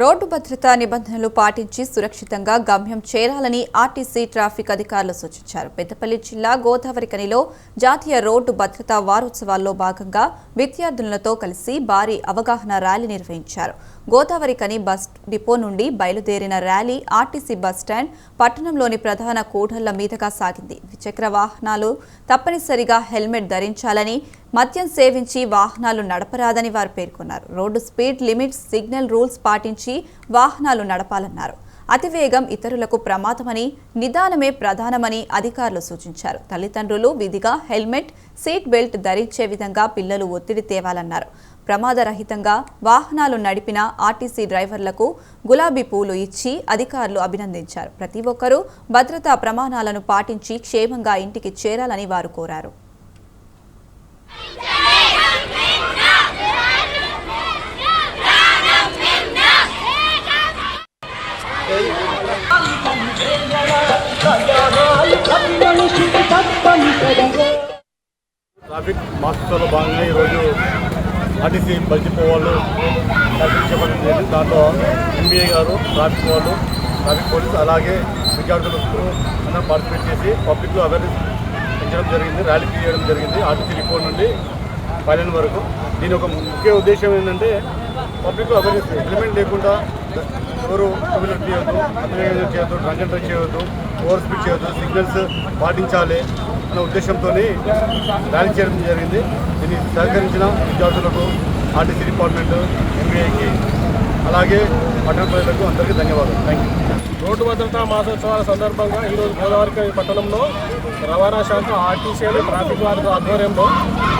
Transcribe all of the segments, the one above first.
Road భద్రతా నిబంధనలు పాటించి సురక్షితంగా గమ్యం చేరాలని ఆర్టీసీ ట్రాఫిక్ అధికారులు సూచించారు. పెద్దపల్లి జిల్లా గోదావరి కనిలో జాతీయ రోడ్డు భద్రతా వారోత్సవాల్లో భాగంగా విద్యార్థులతో కలిసి భారీ అవగాహన ర్యాలీ నిర్వహించారు. గోదావరి కని బస్ డిపో నుండి బయలుదేరిన ర్యాలీ ఆర్టీసీ బస్టాండ్ పట్టణంలోని ప్రధాన కూడళ్ళ మీదుగా సాగింది. ద్విచక్ర వాహనాలు తప్పనిసరిగా హెల్మెట్ ధరించాలని మద్యం సేవించి వాహనాలు నడపరాదని వారు పేర్కొన్నారు. Road speed limits signal rules పాటించి వాహనాలు నడపాలన్నారు. అతివేగం ఇతరులకు ప్రమాదమని నిదానమే ప్రధానమని అధికారులు సూచించారు. తల్లిదండ్రులు విధిగా హెల్మెట్ సీట్ బెల్ట్ ధరించే విధంగా పిల్లలు ఒత్తిడి తేవాలన్నారు. ప్రమాదరహితంగా వాహనాలు నడిపిన ఆర్టీసీ డ్రైవర్లకు గులాబీ పూలు ఇచ్చి అధికారులు అభినందించారు. ప్రతి ఒక్కరూ భద్రతా ప్రమాణాలను పాటించి క్షేమంగా ఇంటికి చేరాలని వారు కోరారు. ట్రాఫిక్ మాస్టర్లో భాగంగా ఈరోజు ఆర్టీసీ బస్ డిపో వాళ్ళు ట్రాఫిక్ దాంట్లో ఎంబీఏ గారు ట్రాఫిక్ వాళ్ళు ట్రాఫిక్ పోలీస్ అలాగే విద్యార్థులు అందరూ పార్టిసిపేట్ చేసి పబ్లిక్లో అవేర్నెస్ పెంచడం జరిగింది ర్యాలీ చేయడం జరిగింది ఆర్టీసీ రిపోర్ట్ నుండి పైలన్ వరకు. దీని ఒక ముఖ్య ఉద్దేశం ఏంటంటే పబ్లిక్లో అవేర్నెస్ హెల్మెట్ లేకుండా ఎవరు టూ చేయొద్దు అతివేగంగా చేయొద్దు డ్రంక్ చేయొద్దు ఓవర్ స్పీడ్ చేయొద్దు సిగ్నల్స్ పాటించాలి. అనే ఉద్దేశంతో ర్యాలీ చేయడం జరిగింది. దీన్ని సహకరించిన విద్యార్థులకు ఆర్టీసీ డిపార్ట్మెంట్ ఎంబీఐకి అలాగే పట్టణ ప్రజలకు అందరికీ ధన్యవాదాలు. థ్యాంక్ యూ రోడ్డు భద్రతా మాసోత్సవాల సందర్భంగా ఈరోజు గోదావరి పట్టణంలో రవాణా శాఖ ఆర్టీసీలు ట్రాఫిక్ వారి ఆధ్వర్యంలో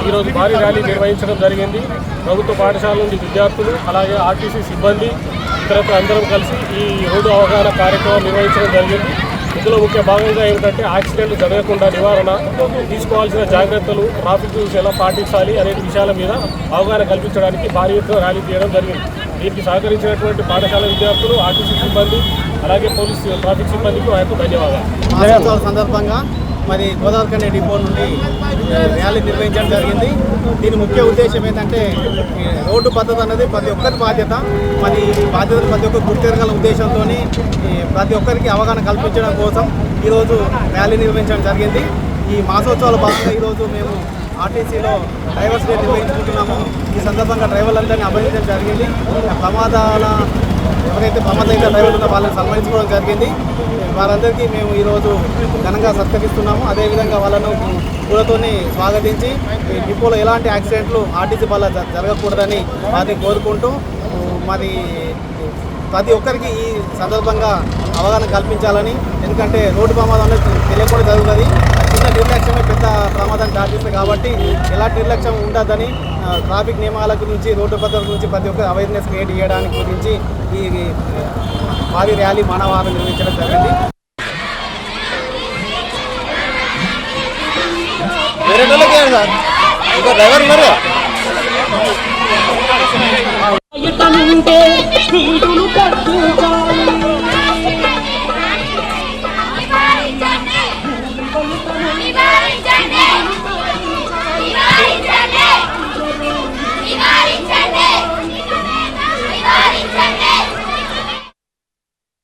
ఈరోజు భారీ ర్యాలీ నిర్వహించడం జరిగింది. ప్రభుత్వ పాఠశాల నుండి విద్యార్థులు అలాగే ఆర్టీసీ సిబ్బంది ఇతరత్ర అందరం కలిసి ఈ రోడ్డు అవగాహన కార్యక్రమం నిర్వహించడం జరిగింది. ఇందులో ముఖ్య భాగంగా ఏమిటంటే యాక్సిడెంట్లు జరగకుండా నివారణ తీసుకోవాల్సిన జాగ్రత్తలు ట్రాఫిక్ రూల్స్ ఎలా పాటించాలి అనే విషయాల మీద అవగాహన కల్పించడానికి భారీ ఎత్తున ర్యాలీ చేయడం జరిగింది. దీనికి సహకరించినటువంటి పాఠశాల విద్యార్థులు ఆర్టీసీ సిబ్బంది అలాగే పోలీసు ట్రాఫిక్ సిబ్బందికి మా యొక్క ధన్యవాదాలు. సందర్భంగా మరి గోదావరి కన్య డిపో నుండి ర్యాలీ నిర్వహించడం జరిగింది. దీని ముఖ్య ఉద్దేశం ఏంటంటే రోడ్డు భద్రత అనేది ప్రతి ఒక్కరి బాధ్యత. మరి ఈ ప్రతి ఒక్కరు గుర్తెరగల ఉద్దేశంతో ప్రతి ఒక్కరికి అవగాహన కల్పించడం కోసం ఈరోజు ర్యాలీ నిర్వహించడం జరిగింది. ఈ మాసోత్సవాల భాగంగా ఈరోజు మేము ఆర్టీసీలో డ్రైవర్స్ డే నిర్వహించుకుంటున్నాము. ఈ సందర్భంగా డ్రైవర్లందరినీ అభినందించడం జరిగింది. ప్రమాదాల ఎవరైతే ప్రమాదైన డ్రైవర్లు వాళ్ళని సన్మానించుకోవడం జరిగింది. వారందరికీ మేము ఈరోజు ఘనంగా సత్కరిస్తున్నాము. అదేవిధంగా వాళ్ళను పూలతోని స్వాగతించి డిపోలో ఎలాంటి యాక్సిడెంట్లు ఆర్టీసీ వల్ల జరగకూడదని వారిని కోరుకుంటూ మరి ప్రతి ఒక్కరికి ఈ సందర్భంగా అవగాహన కల్పించాలని ఎందుకంటే రోడ్డు ప్రమాదం అనేది తెలియకుండా జరుగుతుంది. దాటిస్తుంది కాబట్టి ఎలాంటి నిర్లక్ష్యం ఉండదని ట్రాఫిక్ నియమాల గురించి రోడ్డు భద్రత గురించి ప్రతి ఒక్కరు అవేర్నెస్ క్రియేట్ చేయడానికి గురించి ఈ భారీ ర్యాలీ మానవారం నిర్వహించడం జరిగింది.